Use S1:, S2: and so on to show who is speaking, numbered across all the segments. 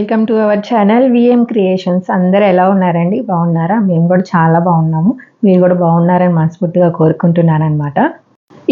S1: Welcome to our channel VM creations. అందరూ ఎలా ఉన్నారండి? బాగున్నారా? మేము కూడా చాలా బాగున్నాము. మీరు కూడా బాగున్నారని మనస్ఫూర్తిగా కోరుకుంటున్నాను అనమాట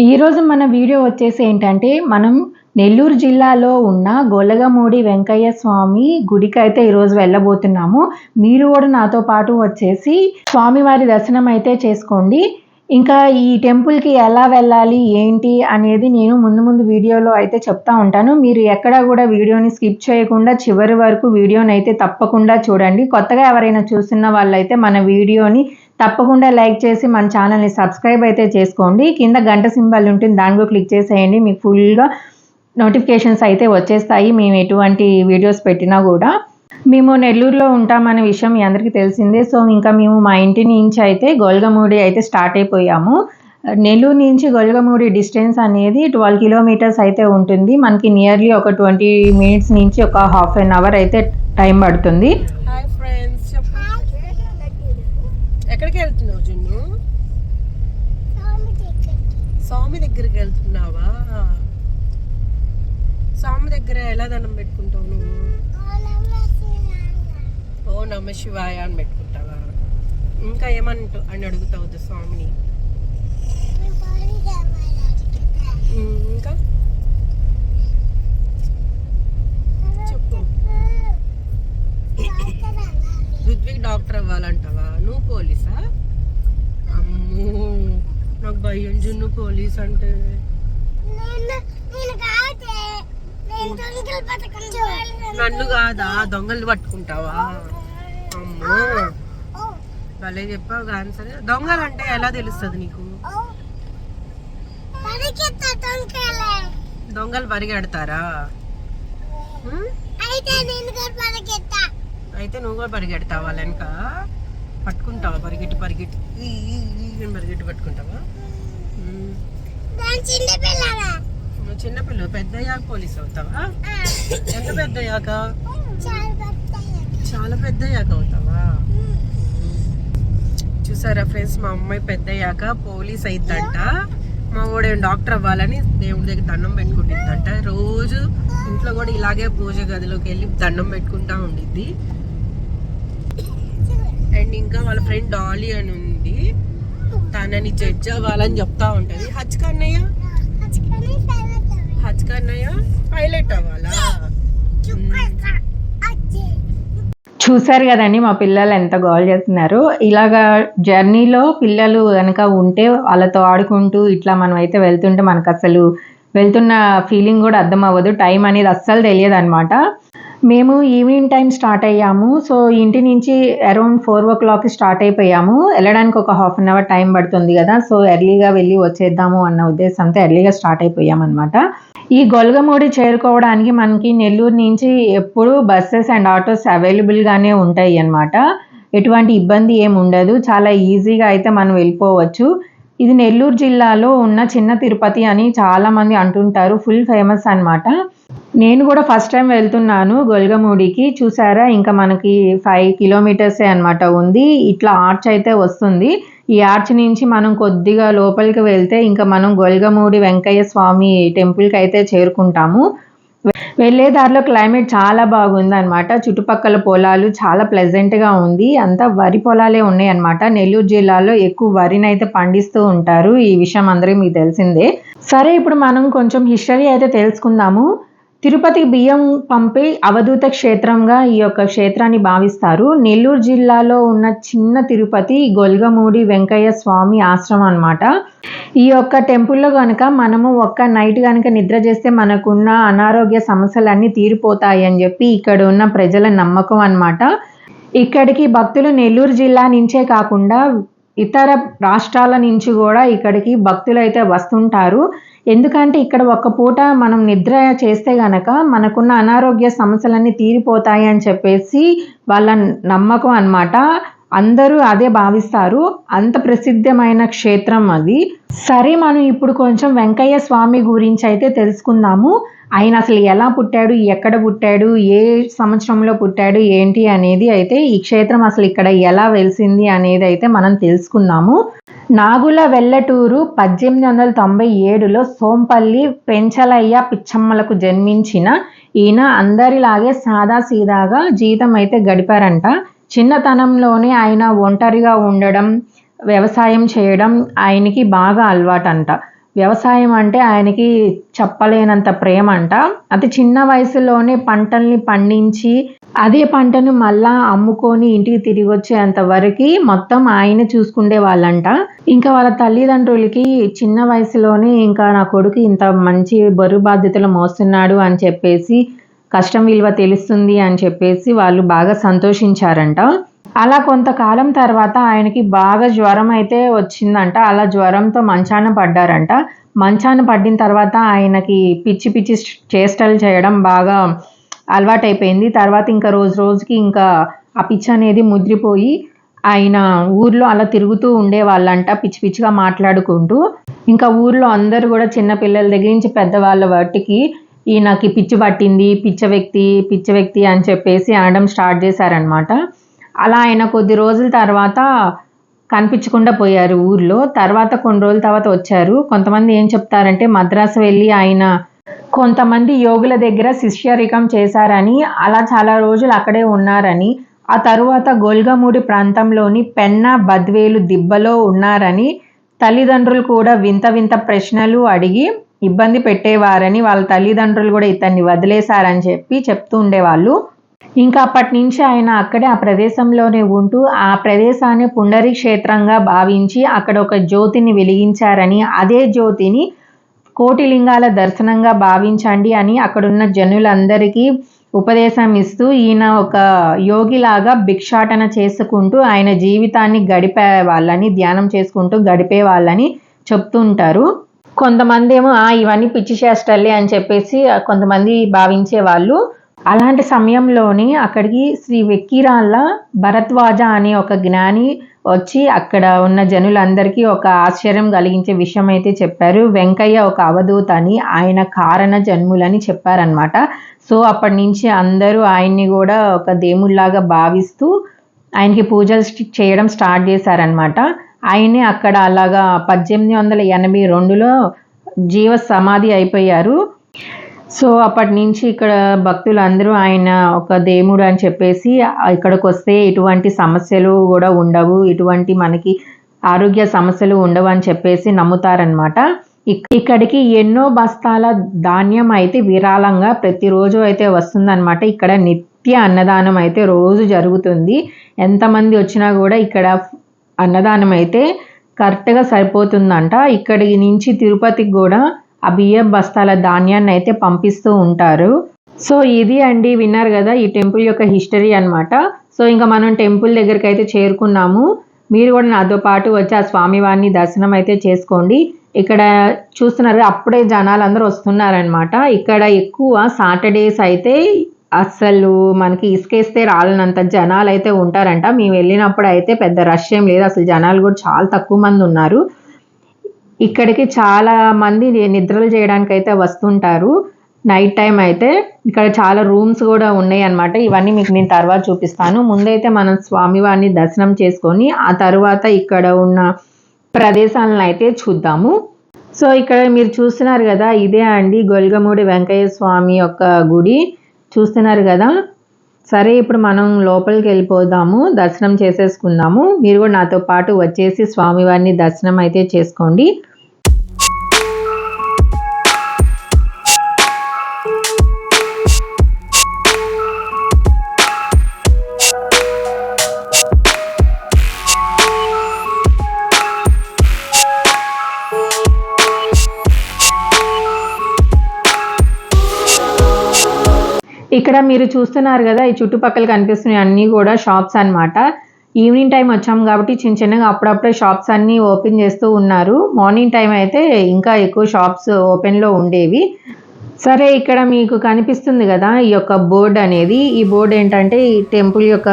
S1: ఈరోజు మన వీడియో వచ్చేసి ఏంటంటే మనం నెల్లూరు జిల్లాలో ఉన్న గొల్లగమూడి వెంకయ్య స్వామి గుడికి అయితే ఈరోజు వెళ్ళబోతున్నాము. మీరు కూడా నాతో పాటు వచ్చేసి స్వామివారి దర్శనం అయితే చేసుకోండి. ఇంకా ఈ టెంపుల్కి ఎలా వెళ్ళాలి ఏంటి అనేది నేను ముందు ముందు వీడియోలో అయితే చెప్తా ఉంటాను. మీరు ఎక్కడ కూడా వీడియోని స్కిప్ చేయకుండా చివరి వరకు వీడియోని అయితే తప్పకుండా చూడండి. కొత్తగా ఎవరైనా చూస్తున్న వాళ్ళైతే మన వీడియోని తప్పకుండా లైక్ చేసి మన ఛానల్ని సబ్స్క్రైబ్ అయితే చేసుకోండి. కింద గంట సింబల్ ఉంటుంది దానిలో క్లిక్ చేసేయండి. మీకు ఫుల్గా నోటిఫికేషన్స్ అయితే వచ్చేస్తాయి. మేము ఎటువంటి వీడియోస్ పెట్టినా కూడా. మేము నెల్లూరులో ఉంటామనే విషయం మీ అందరికీ తెలిసిందే. సో ఇంకా మేము మా ఇంటి నుంచి అయితే గొల్గమూడి అయితే స్టార్ట్ అయిపోయాము. నెల్లూరు నుంచి గొల్గమూడి డిస్టెన్స్ అనేది ట్వెల్వ్ కిలోమీటర్స్ అయితే ఉంటుంది. మనకి నియర్లీ ఒక ట్వంటీ మినిట్స్ నుంచి ఒక హాఫ్ అన్ అవర్ అయితే టైం పడుతుంది.
S2: ఎక్కడికి వెళ్తున్నావు జున్ను? స్వామి దగ్గరికి వెళ్తున్నావా? స్వామి దగ్గర ఎలా దండం పెట్టుకుంటావు నువ్వు? ఓ నమ శివాయ అని పెట్టుకుంటావా? ఇంకా ఏమంటు అని అడుగుతావు స్వామిని. ఇంకా? చెప్పు. రుద్విక్ డాక్టర్ అవ్వాలంటావా? నువ్వు పోలీసా? అమ్మో నాకు భయం జున్ను పోలీస్ అంటే నన్ను కాదా దొంగలు పట్టుకుంటావా అమ్మో భలే చెప్పావు కానీ సరే దొంగలు అంటే ఎలా తెలుస్తుంది నీకు దొంగలు పరిగెడతారా అయితే నువ్వు కూడా పరిగెడతావా వెనక పట్టుకుంటావా పరిగెట్టి పరిగెట్టి ఈ, పరిగెట్టి పట్టుకుంటావా నువ్వు చిన్నపిల్ల పెద్ద అయ్యాక పోలీస్ అవుతావా? ఎంత పెద్ద అయ్యాక చాలా పెద్ద అయ్యాక అవుతావా చూసారా ఫ్రెండ్స్ మా అమ్మాయి పెద్ద అయ్యాక పోలీస్ అయిద్దంట. మా వాడు డాక్టర్ అవ్వాలని దేవుడి దగ్గర దండం పెట్టుకుంటుందంట. రోజు ఇంట్లో కూడా ఇలాగే పూజ గదిలోకి వెళ్ళి దండం పెట్టుకుంటా ఉండిద్ది. అండ్ ఇంకా వాళ్ళ ఫ్రెండ్ డాలీ అని ఉంది. తనని జడ్జ్ అవ్వాలని చెప్తా ఉంటది. హచ్ కన్నయ్య? హచ్ కన్నయ్య పైలట్ అవ్వాలా?
S1: చూశారు కదండి మా పిల్లలు ఎంత గోల్ చేస్తున్నారు. ఇలాగా జర్నీలో పిల్లలు కనుక ఉంటే వాళ్ళతో ఆడుకుంటూ ఇట్లా మనం అయితే వెళ్తుంటే మనకు అసలు వెళ్తున్న ఫీలింగ్ కూడా అర్థం అవ్వదు. టైం అనేది అస్సలు తెలియదు అనమాట మేము ఈవినింగ్ టైం స్టార్ట్ అయ్యాము. సో ఇంటి నుంచి around four o'clock start అయిపోయాము. వెళ్ళడానికి ఒక హాఫ్ అన్ అవర్ టైం పడుతుంది కదా. సో ఎర్లీగా వెళ్ళి వచ్చేద్దాము అన్న ఉద్దేశంతో ఎర్లీగా స్టార్ట్ అయిపోయాం అనమాట ఈ గొల్గమూడి చేరుకోవడానికి మనకి నెల్లూరు నుంచి ఎప్పుడు బస్సెస్ అండ్ ఆటోస్ అవైలబుల్గానే ఉంటాయి అన్నమాట. ఎటువంటి ఇబ్బంది ఏమి ఉండదు. చాలా ఈజీగా అయితే మనం వెళ్ళిపోవచ్చు. ఇది నెల్లూరు జిల్లాలో ఉన్న చిన్న తిరుపతి అని చాలామంది అంటుంటారు. ఫుల్ ఫేమస్ అనమాట నేను కూడా ఫస్ట్ టైం వెళ్తున్నాను గొల్గమూడికి. చూసారా? ఇంకా మనకి ఫైవ్ కిలోమీటర్సే అన్నమాట ఉంది. ఇట్లా ఆర్చ్ అయితే వస్తుంది. ఈ ఆర్చ్ నుంచి మనం కొద్దిగా లోపలికి వెళ్తే ఇంకా మనం గొల్గమూడి వెంకయ్య స్వామి టెంపుల్కి అయితే చేరుకుంటాము. వెళ్ళే దారిలో క్లైమేట్ చాలా బాగుంది అనమాట చుట్టుపక్కల పొలాలు చాలా ప్లెజెంట్గా ఉంది. అంతా వరి పొలాలే ఉన్నాయి అనమాట నెల్లూరు జిల్లాలో ఎక్కువ వరిని అయితే పండిస్తూ ఉంటారు. ఈ విషయం అందరికీ మీకు తెలిసిందే. సరే ఇప్పుడు మనం కొంచెం హిస్టరీ అయితే తెలుసుకుందాము. తిరుపతి బియ్యం పంపే అవధూత క్షేత్రంగా ఈ యొక్క క్షేత్రాన్ని భావిస్తారు. నెల్లూరు జిల్లాలో ఉన్న చిన్న తిరుపతి గొల్గమూడి వెంకయ్య స్వామి ఆశ్రమం అనమాట ఈ యొక్క టెంపుల్లో కనుక మనము ఒక్క నైట్ కనుక నిద్ర చేస్తే మనకున్న అనారోగ్య సమస్యలన్నీ తీరిపోతాయి అని చెప్పి ఇక్కడ ఉన్న ప్రజల నమ్మకం అనమాట ఇక్కడికి భక్తులు నెల్లూరు జిల్లా నుంచే కాకుండా ఇతర రాష్ట్రాల నుంచి కూడా ఇక్కడికి భక్తులు అయితే వస్తుంటారు. ఎందుకంటే ఇక్కడ ఒక్క పూట మనం నిద్ర చేస్తే గనక మనకున్న అనారోగ్య సమస్యలన్నీ తీరిపోతాయి అని చెప్పేసి వాళ్ళ నమ్మకం అన్నమాట. అందరూ అదే భావిస్తారు. అంత ప్రసిద్ధమైన క్షేత్రం అది. సరే మనం ఇప్పుడు కొంచెం వెంకయ్య స్వామి గురించి అయితే తెలుసుకుందాము. ఆయన అసలు ఎలా పుట్టాడు ఎక్కడ పుట్టాడు ఏ సంవత్సరంలో పుట్టాడు ఏంటి అనేది అయితే ఈ క్షేత్రం అసలు ఇక్కడ ఎలా వెలిసింది అనేది అయితే మనం తెలుసుకుందాము. నాగుల వెల్లటూరు పద్దెనిమిది వందల తొంభై ఏడులో సోంపల్లి పెంచలయ్య పిచ్చమ్మలకు జన్మించిన ఈయన అందరిలాగే సాదాసీదాగా జీవితం అయితే గడిపారంట. చిన్నతనంలోనే ఆయన ఒంటరిగా ఉండడం వ్యవసాయం చేయడం ఆయనకి బాగా అలవాటంట. వ్యవసాయం అంటే ఆయనకి చెప్పలేనంత ప్రేమ అంట అతి చిన్న వయసులోనే పంటల్ని పండించి అదే పంటను మళ్ళా అమ్ముకొని ఇంటికి తిరిగి వచ్చేంత వరకు మొత్తం ఆయన చూసుకుండే వాళ్ళంట. ఇంకా వాళ్ళ తల్లిదండ్రులకి చిన్న వయసులోనే ఇంకా నా కొడుకు ఇంత మంచి బరువు బాధ్యతలు మోస్తున్నాడు అని చెప్పేసి కష్టం విలువ తెలుస్తుంది అని చెప్పేసి వాళ్ళు బాగా సంతోషించారంట. అలా కొంతకాలం తర్వాత ఆయనకి బాగా జ్వరం అయితే వచ్చిందంట. అలా జ్వరంతో మంచాన పడ్డారంట. మంచాన పడిన తర్వాత ఆయనకి పిచ్చి పిచ్చి చేష్టలు చేయడం బాగా అలవాటైపోయింది. తర్వాత ఇంకా రోజు రోజుకి ఇంకా ఆ పిచ్చి అనేది ముద్రిపోయి ఆయన ఊర్లో అలా తిరుగుతూ ఉండేవాళ్ళంట పిచ్చి పిచ్చిగా మాట్లాడుకుంటూ. ఇంకా ఊర్లో అందరూ కూడా చిన్న పిల్లల దగ్గర నుంచి పెద్దవాళ్ళ వాటికి ఈయనకి పిచ్చి పట్టింది పిచ్చ వ్యక్తి పిచ్చ వ్యక్తి అని చెప్పేసి అనడం స్టార్ట్ చేశారనమాట అలా ఆయన కొద్ది రోజుల తర్వాత కనిపించకుండా పోయారు ఊర్లో. తర్వాత కొన్ని రోజుల తర్వాత వచ్చారు. కొంతమంది ఏం చెప్తారంటే మద్రాసు వెళ్ళి ఆయన కొంతమంది యోగుల దగ్గర శిష్యరికం చేశారని అలా చాలా రోజులు అక్కడే ఉన్నారని ఆ తరువాత గోల్గమూడి ప్రాంతంలోని పెన్న బద్వేలు దిబ్బలో ఉన్నారని తల్లిదండ్రులు కూడా వింత వింత ప్రశ్నలు అడిగి ఇబ్బంది పెట్టేవారని వాళ్ళ తల్లిదండ్రులు కూడా ఇతన్ని వదిలేశారని చెప్పి చెప్తూ ఉండేవాళ్ళు. ఇంకా అప్పటి నుంచి ఆయన అక్కడే ఆ ప్రదేశంలోనే ఉంటూ ఆ ప్రదేశాన్ని పుండరి క్షేత్రంగా భావించి అక్కడ ఒక జ్యోతిని వెలిగించారని అదే జ్యోతిని కోటిలింగాల దర్శనంగా భావించండి అని అక్కడున్న జనులందరికీ ఉపదేశం ఇస్తూ ఈయన ఒక యోగిలాగా భిక్షాటన చేసుకుంటూ ఆయన జీవితాన్ని గడిపే వాళ్ళని ధ్యానం చేసుకుంటూ గడిపే వాళ్ళని చెప్తుంటారు. కొంతమంది ఏమో ఇవన్నీ పిచ్చి చేష్టలే అని చెప్పేసి కొంతమంది భావించే వాళ్ళు అలాంటి సమయంలోనే అక్కడికి శ్రీ వెక్కిరాళ్ళ భరద్వాజ అనే ఒక జ్ఞాని వచ్చి అక్కడ ఉన్న జనులందరికీ ఒక ఆశ్చర్యం కలిగించే విషయం అయితే చెప్పారు. వెంకయ్య ఒక అవధూత అని ఆయన కారణ జన్ములని చెప్పారనమాట సో అప్పటి నుంచి అందరూ ఆయన్ని కూడా ఒక దేవుళ్ళాగా భావిస్తూ ఆయనకి పూజలు చేయడం స్టార్ట్ చేశారనమాట ఆయనే అక్కడ అలాగా పద్దెనిమిది వందల ఎనభై రెండులో జీవ సమాధి అయిపోయారు. సో అప్పటి నుంచి ఇక్కడ భక్తులు అందరూ ఆయన ఒక దేవుడు అని చెప్పేసి ఇక్కడికి వస్తే ఎటువంటి సమస్యలు కూడా ఉండవు ఇటువంటి మనకి ఆరోగ్య సమస్యలు ఉండవు అని చెప్పేసి నమ్ముతారనమాట ఇక్కడికి ఎన్నో బస్తాల ధాన్యం అయితే విరాళంగా ప్రతిరోజు అయితే వస్తుందన్నమాట. ఇక్కడ నిత్య అన్నదానం అయితే రోజు జరుగుతుంది. ఎంతమంది వచ్చినా కూడా ఇక్కడ అన్నదానం అయితే కరెక్ట్గా సరిపోతుందంట. ఇక్కడి నుంచి తిరుపతికి కూడా ఆ బియ్యం బస్తాల ధాన్యాన్ని అయితే పంపిస్తూ ఉంటారు. సో ఇది అండి విన్నారు కదా ఈ టెంపుల్ యొక్క హిస్టరీ అన్నమాట. సో ఇంకా మనం టెంపుల్ దగ్గరికి అయితే చేరుకున్నాము. మీరు కూడా నాతో పాటు వచ్చి ఆ స్వామివారిని దర్శనం అయితే చేసుకోండి. ఇక్కడ చూస్తున్నారు అప్పుడే జనాలు అందరూ వస్తున్నారనమాట ఇక్కడ ఎక్కువ సాటర్డేస్ అయితే అస్సలు మనకి ఇసుకేస్తే రాలనంత జనాలు అయితే ఉంటారంట. మేము వెళ్ళినప్పుడు అయితే పెద్ద రష్ ఏం లేదు. అసలు జనాలు కూడా చాలా తక్కువ మంది ఉన్నారు. ఇక్కడికి చాలా మంది నిద్రలు చేయడానికి అయితే వస్తుంటారు. నైట్ టైం అయితే ఇక్కడ చాలా రూమ్స్ కూడా ఉన్నాయి అనమాట ఇవన్నీ మీకు నేను తర్వాత చూపిస్తాను. ముందైతే మనం స్వామివారిని దర్శనం చేసుకొని ఆ తర్వాత ఇక్కడ ఉన్న ప్రదేశాలను అయితే చూద్దాము. సో ఇక్కడ మీరు చూస్తున్నారు కదా ఇదే అండి గొల్గమూడి వెంకయ్య స్వామి యొక్క గుడి. చూస్తున్నారు కదా? సరే ఇప్పుడు మనం లోపలికి వెళ్ళిపోదాము దర్శనం చేసేసుకుందాము. మీరు కూడా నాతో పాటు వచ్చేసి స్వామివారిని దర్శనం అయితే చేసుకోండి. ఇక్కడ మీరు చూస్తున్నారు కదా ఈ చుట్టుపక్కల కనిపిస్తున్నాయి అన్నీ కూడా షాప్స్ అన్నమాట. ఈవినింగ్ టైం వచ్చాం కాబట్టి చిన్న చిన్నగా అప్పుడప్పుడే షాప్స్ అన్నీ ఓపెన్ చేస్తూ ఉన్నారు. మార్నింగ్ టైం అయితే ఇంకా ఎక్కువ షాప్స్ ఓపెన్లో ఉండేవి. సరే ఇక్కడ మీకు కనిపిస్తుంది కదా ఈ యొక్క బోర్డ్ అనేది. ఈ బోర్డ్ ఏంటంటే ఈ టెంపుల్ యొక్క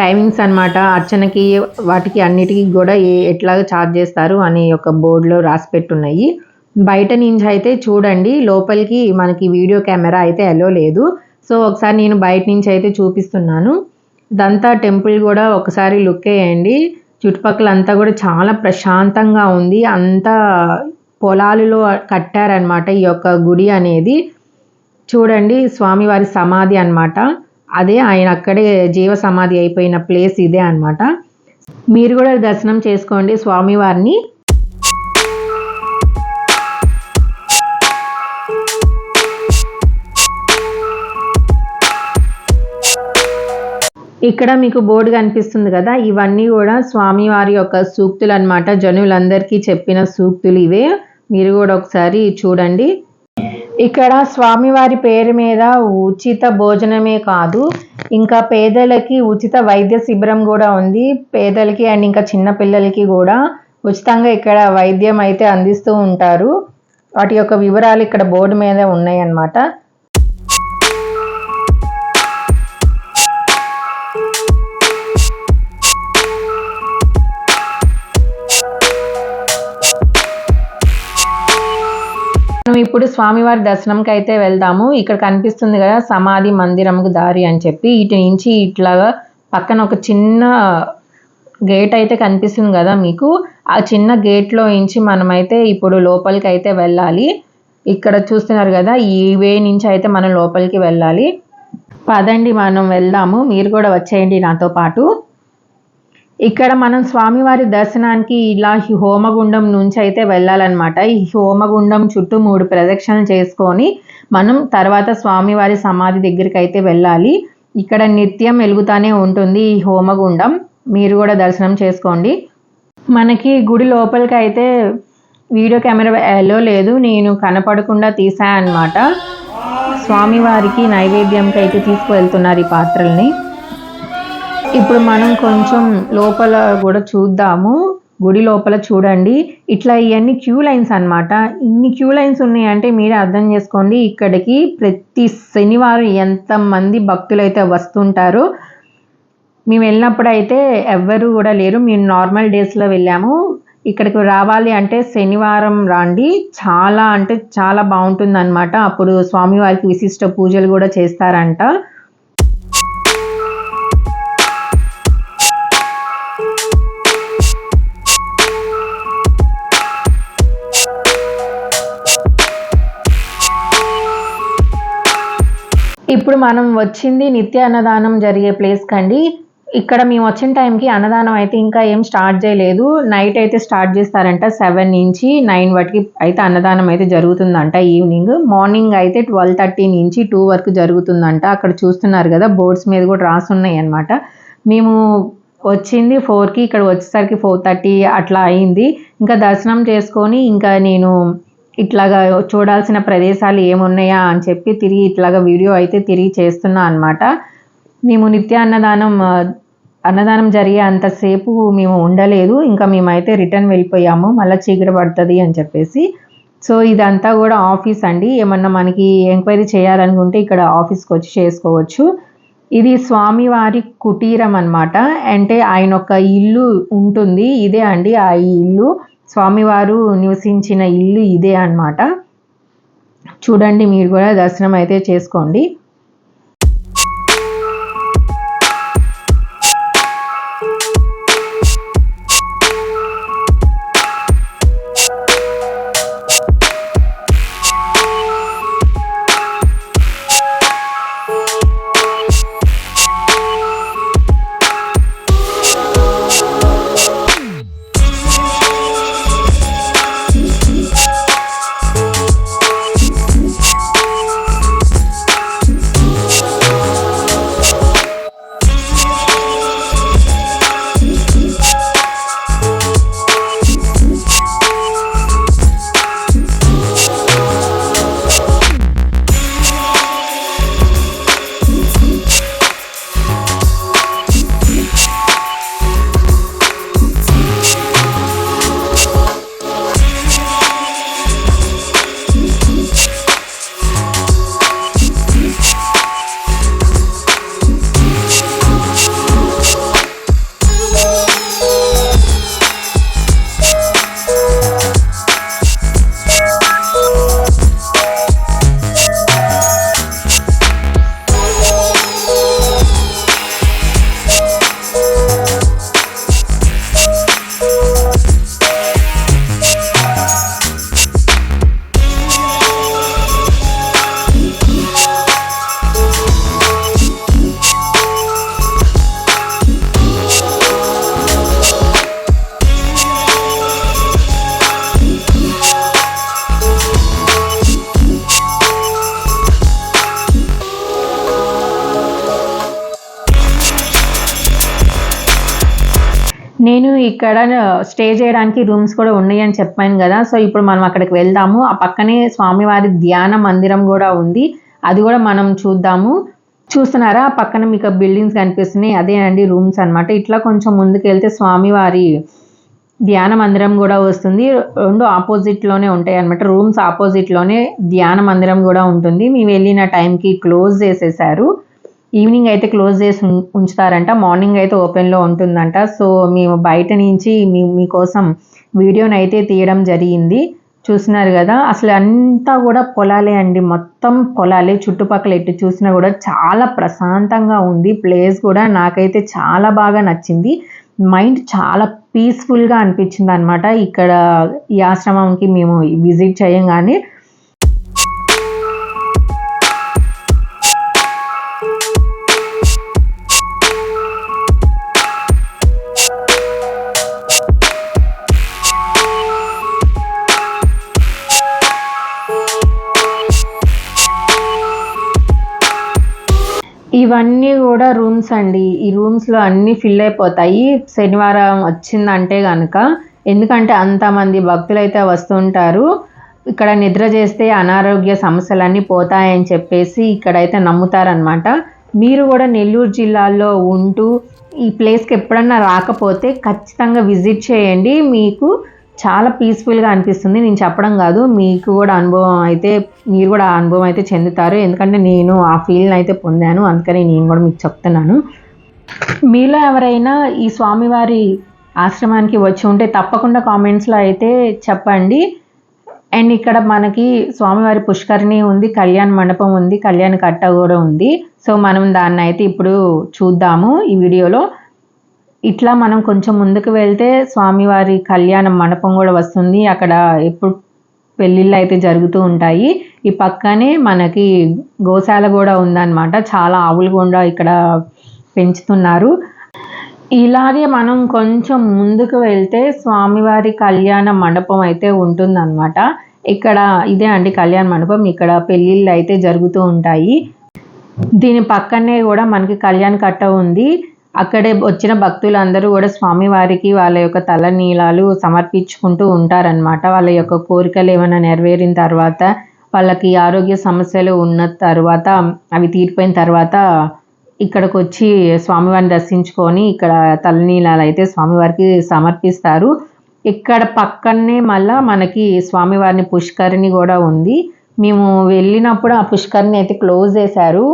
S1: టైమింగ్స్ అన్నమాట. అర్చనకి వాటికి అన్నిటికీ కూడా ఏ ఎట్లాగా ఛార్జ్ చేస్తారు అనే యొక్క బోర్డులో రాసి పెట్టున్నాయి. బయట నుంచి అయితే చూడండి లోపలికి మనకి వీడియో కెమెరా అయితే ఎలో లేదు. సో ఒకసారి నేను బయట నుంచి అయితే చూపిస్తున్నాను. దంతా టెంపుల్ కూడా ఒకసారి లుక్ వేయండి. చుట్టుపక్కల అంతా కూడా చాలా ప్రశాంతంగా ఉంది. అంతా పొలాలలో కట్టారనమాట ఈ యొక్క గుడి అనేది. చూడండి స్వామివారి సమాధి అనమాట అదే ఆయన అక్కడే జీవ సమాధి అయిపోయిన ప్లేస్ ఇదే అన్నమాట. మీరు కూడా దర్శనం చేసుకోండి స్వామివారిని. ఇక్కడ మీకు బోర్డు కనిపిస్తుంది కదా ఇవన్నీ కూడా స్వామివారి యొక్క సూక్తులు అన్నమాట. జనులందరికీ చెప్పిన సూక్తులు ఇవే. మీరు కూడా ఒకసారి చూడండి. ఇక్కడ స్వామివారి పేరు మీద ఉచిత భోజనమే కాదు ఇంకా పేదలకి ఉచిత వైద్య శిబిరం కూడా ఉంది. పేదలకి అండ్ ఇంకా చిన్న పిల్లలకి కూడా ఉచితంగా ఇక్కడ వైద్యం అయితే అందిస్తూ ఉంటారు. వాటి యొక్క వివరాలు ఇక్కడ బోర్డు మీద ఉన్నాయన్నమాట ఇప్పుడు స్వామివారి దర్శనంకి అయితే వెళ్దాము. ఇక్కడ కనిపిస్తుంది కదా సమాధి మందిరంకు దారి అని చెప్పి. ఇటు నుంచి ఇట్లాగా పక్కన ఒక చిన్న గేట్ అయితే కనిపిస్తుంది కదా మీకు. ఆ చిన్న గేట్లో నుంచి మనమైతే ఇప్పుడు లోపలికి అయితే వెళ్ళాలి. ఇక్కడ చూస్తున్నారు కదా ఈ వే నుంచి అయితే మనం లోపలికి వెళ్ళాలి. పదండి మనం వెళ్దాము. మీరు కూడా వచ్చేయండి నాతో పాటు. ఇక్కడ మనం స్వామివారి దర్శనానికి ఇలా హోమగుండం నుంచి అయితే వెళ్ళాలన్నమాట. ఈ హోమగుండం చుట్టూ మూడు ప్రదక్షిణలు చేసుకొని మనం తర్వాత స్వామివారి సమాధి దగ్గరికి అయితే వెళ్ళాలి. ఇక్కడ నిత్యం వెలుగుతానే ఉంటుంది ఈ హోమగుండం. మీరు కూడా దర్శనం చేసుకోండి. మనకి గుడి లోపలికి అయితే వీడియో కెమెరా ఎలో లేదు. నేను కనపడకుండా తీసా అనమాట స్వామివారికి నైవేద్యంకి అయితే తీసుకువెళ్తున్నారు ఈ పాత్రల్ని. ఇప్పుడు మనం కొంచెం లోపల కూడా చూద్దాము. గుడి లోపల చూడండి. ఇట్లా ఇవన్నీ క్యూ లైన్స్ అనమాట ఇన్ని క్యూ లైన్స్ ఉన్నాయంటే మీరే అర్థం చేసుకోండి. ఇక్కడికి ప్రతి శనివారం ఎంతమంది భక్తులు అయితే వస్తుంటారో మేము వెళ్ళినప్పుడు అయితే ఎవ్వరు కూడా లేరు. మేము నార్మల్ డేస్లో వెళ్ళాము. ఇక్కడికి రావాలి అంటే శనివారం రండి. చాలా అంటే చాలా బాగుంటుంది అనమాట అప్పుడు స్వామివారికి విశిష్ట పూజలు కూడా చేస్తారంట. ఇప్పుడు మనం వచ్చింది నిత్య అన్నదానం జరిగే ప్లేస్ కండి. ఇక్కడ మేము వచ్చిన టైంకి అన్నదానం అయితే ఇంకా ఏం స్టార్ట్ చేయలేదు. నైట్ అయితే స్టార్ట్ చేస్తారంట సెవెన్ నుంచి నైన్ వరకు అయితే అన్నదానం అయితే జరుగుతుందంట ఈవినింగ్ మార్నింగ్ అయితే ట్వెల్వ్ థర్టీ నుంచి టూ వరకు జరుగుతుందంట. అక్కడ చూస్తున్నారు కదా బోర్డ్స్ మీద కూడా రాసున్నాయి అనమాట మేము వచ్చింది ఫోర్కి ఇక్కడ వచ్చేసరికి ఫోర్ థర్టీ అట్లా అయింది. ఇంకా దర్శనం చేసుకొని ఇంకా నేను ఇట్లాగా చూడాల్సిన ప్రదేశాలు ఏమున్నాయా అని చెప్పి తిరిగి ఇట్లాగా వీడియో అయితే తిరిగి చేస్తున్నా అనమాట మేము నిత్య అన్నదానం అన్నదానం జరిగే అంతసేపు మేము ఉండలేదు. ఇంకా మేమైతే రిటర్న్ వెళ్ళిపోయాము. మళ్ళీ చీకటి పడుతుంది అని చెప్పేసి. సో ఇదంతా కూడా ఆఫీస్ అండి. ఏమన్నా మనకి ఎంక్వైరీ చేయాలనుకుంటే ఇక్కడ ఆఫీస్కి వచ్చి చేసుకోవచ్చు. ఇది స్వామివారి కుటీరం అన్నమాట. అంటే ఆయన ఒక ఇల్లు ఉంటుంది. ఇదే అండి ఆ ఇల్లు. స్వామివారు నివసించిన ఇల్లు ఇదే అన్నమాట. చూడండి మీరు కూడా దర్శనం అయితే చేసుకోండి. నేను ఇక్కడ స్టే చేయడానికి రూమ్స్ కూడా ఉన్నాయని చెప్పాను కదా. సో ఇప్పుడు మనం అక్కడికి వెళ్దాము. ఆ పక్కనే స్వామివారి ధ్యాన మందిరం కూడా ఉంది. అది కూడా మనం చూద్దాము. చూస్తున్నారా? ఆ పక్కన మీకు బిల్డింగ్స్ కనిపిస్తున్నాయి. అదే అండి రూమ్స్ అన్నమాట. ఇట్లా కొంచెం ముందుకు వెళ్తే స్వామివారి ధ్యాన మందిరం కూడా వస్తుంది. రెండు ఆపోజిట్లోనే ఉంటాయి అనమాట రూమ్స్ ఆపోజిట్లోనే ధ్యాన మందిరం కూడా ఉంటుంది. మేము వెళ్ళిన టైంకి క్లోజ్ చేసేసారు. ఈవినింగ్ అయితే క్లోజ్ చేసి ఉం- ఉంచుతారంట. మార్నింగ్ అయితే ఓపెన్లో ఉంటుందంట. సో మేము బయట నుంచి మీ మీకోసం వీడియోని అయితే తీయడం జరిగింది. చూసినారు కదా అసలు అంతా కూడా పొలాలే అండి. మొత్తం పొలాలే. చుట్టుపక్కల ఎటు చూసినా కూడా చాలా ప్రశాంతంగా ఉంది. ప్లేస్ కూడా నాకైతే చాలా బాగా నచ్చింది. మైండ్ చాలా పీస్ఫుల్గా అనిపించింది అనమాట ఇక్కడ ఈ ఆశ్రమంకి మేము విజిట్ చేయంగానే ఇవన్నీ కూడా రూమ్స్ అండి. ఈ రూమ్స్లో అన్నీ ఫిల్ అయిపోతాయి. శనివారం వచ్చిందంటే కనుక ఎందుకంటే అంతమంది భక్తులు అయితే వస్తుంటారు. ఇక్కడ నిద్ర చేస్తే అనారోగ్య సమస్యలన్నీ పోతాయని చెప్పేసి ఇక్కడైతే నమ్ముతారనమాట మీరు కూడా నెల్లూరు జిల్లాలో ఉంటూ ఈ ప్లేస్కి ఎప్పుడన్నా రాకపోతే ఖచ్చితంగా విజిట్ చేయండి. మీకు చాలా పీస్ఫుల్గా అనిపిస్తుంది. నేను చెప్పడం కాదు మీకు కూడా అనుభవం అయితే మీరు కూడా అనుభవం అయితే చెందుతారు. ఎందుకంటే నేను ఆ ఫీల్ని అయితే పొందాను. అందుకని నేను కూడా మీకు చెప్తున్నాను. మీలో ఎవరైనా ఈ స్వామివారి ఆశ్రమానికి వచ్చి ఉంటే తప్పకుండా కామెంట్స్లో అయితే చెప్పండి. అండ్ ఇక్కడ మనకి స్వామివారి పుష్కరిణి ఉంది కళ్యాణ మండపం ఉంది కళ్యాణ కట్ట కూడా ఉంది. సో మనం దాన్ని అయితే ఇప్పుడు చూద్దాము ఈ వీడియోలో. ఇట్లా మనం కొంచెం ముందుకు వెళ్తే స్వామివారి కళ్యాణ మండపం కూడా వస్తుంది. అక్కడ ఎప్పుడు పెళ్ళిళ్ళు అయితే జరుగుతూ ఉంటాయి. ఈ పక్కనే మనకి గోశాల కూడా ఉందన్నమాట. చాలా ఆవులు కూడా ఇక్కడ పెంచుతున్నారు. ఇలాగే మనం కొంచెం ముందుకు వెళ్తే స్వామివారి కళ్యాణ మండపం అయితే ఉంటుందన్నమాట. ఇక్కడ ఇదే అండి కళ్యాణ మండపం. ఇక్కడ పెళ్ళిళ్ళు అయితే జరుగుతూ ఉంటాయి. దీని పక్కనే కూడా మనకి కళ్యాణ కట్ట ఉంది. అక్కడే వచ్చిన భక్తులందరూ కూడా స్వామివారికి వాళ్ళ యొక్క తల నీలాలు సమర్పించుకుంటూ ఉంటారనమాట వాళ్ళ యొక్క కోరికలు ఏమైనా నెరవేరిన తర్వాత వాళ్ళకి ఆరోగ్య సమస్యలు ఉన్న తర్వాత అవి తీరిపోయిన తర్వాత ఇక్కడికి వచ్చి స్వామివారిని దర్శించుకొని ఇక్కడ తలనీలాలు అయితే స్వామివారికి సమర్పిస్తారు. ఇక్కడ పక్కనే మళ్ళా మనకి స్వామివారిని పుష్కరిణి కూడా ఉంది. మేము వెళ్ళినప్పుడు ఆ పుష్కరిణి అయితే క్లోజ్ చేశారు.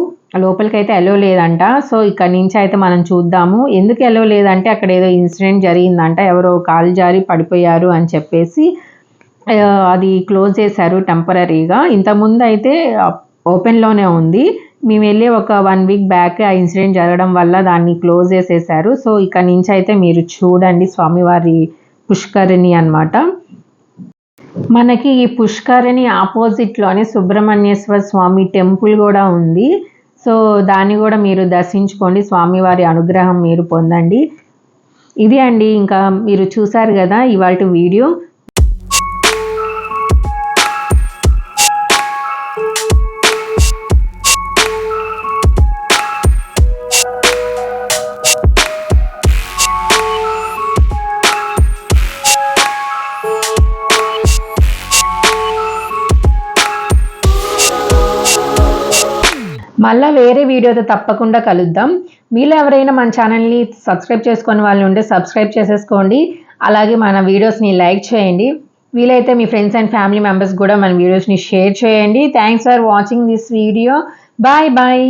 S1: లోపలికైతే ఎలో లేదంట. సో ఇక్కడ నుంచి అయితే మనం చూద్దాము. ఎందుకు ఎలో లేదంటే అక్కడ ఏదో ఇన్సిడెంట్ జరిగిందంట. ఎవరో కాలు జారి పడిపోయారు అని చెప్పేసి అది క్లోజ్ చేశారు టెంపరీగా ఇంతకుముందు అయితే ఓపెన్లోనే ఉంది. మేము వెళ్ళి ఒక వన్ వీక్ బ్యాక్ ఆ ఇన్సిడెంట్ జరగడం వల్ల దాన్ని క్లోజ్ చేసేసారు. సో ఇక్కడ నుంచి అయితే మీరు చూడండి స్వామివారి పుష్కరిణి అనమాట మనకి ఈ పుష్కరిణి ఆపోజిట్లోనే సుబ్రహ్మణ్యేశ్వర స్వామి టెంపుల్ కూడా ఉంది. సో దాన్ని కూడా మీరు దర్శించుకోండి. స్వామివారి అనుగ్రహం మీరు పొందండి. ఇది అండి ఇంకా మీరు చూసారు కదా ఇవాళ వీడియో. వేరే వీడియోతో తప్పకుండా కలుద్దాం. మీలో ఎవరైనా మన ఛానల్ని సబ్స్క్రైబ్ చేసుకుని వాళ్ళు ఉంటే సబ్స్క్రైబ్ చేసేసుకోండి. అలాగే మన వీడియోస్ని లైక్ చేయండి. వీలైతే మీ ఫ్రెండ్స్ అండ్ ఫ్యామిలీ మెంబర్స్ కూడా మన వీడియోస్ని షేర్ చేయండి. Thanks for watching this video. Bye bye.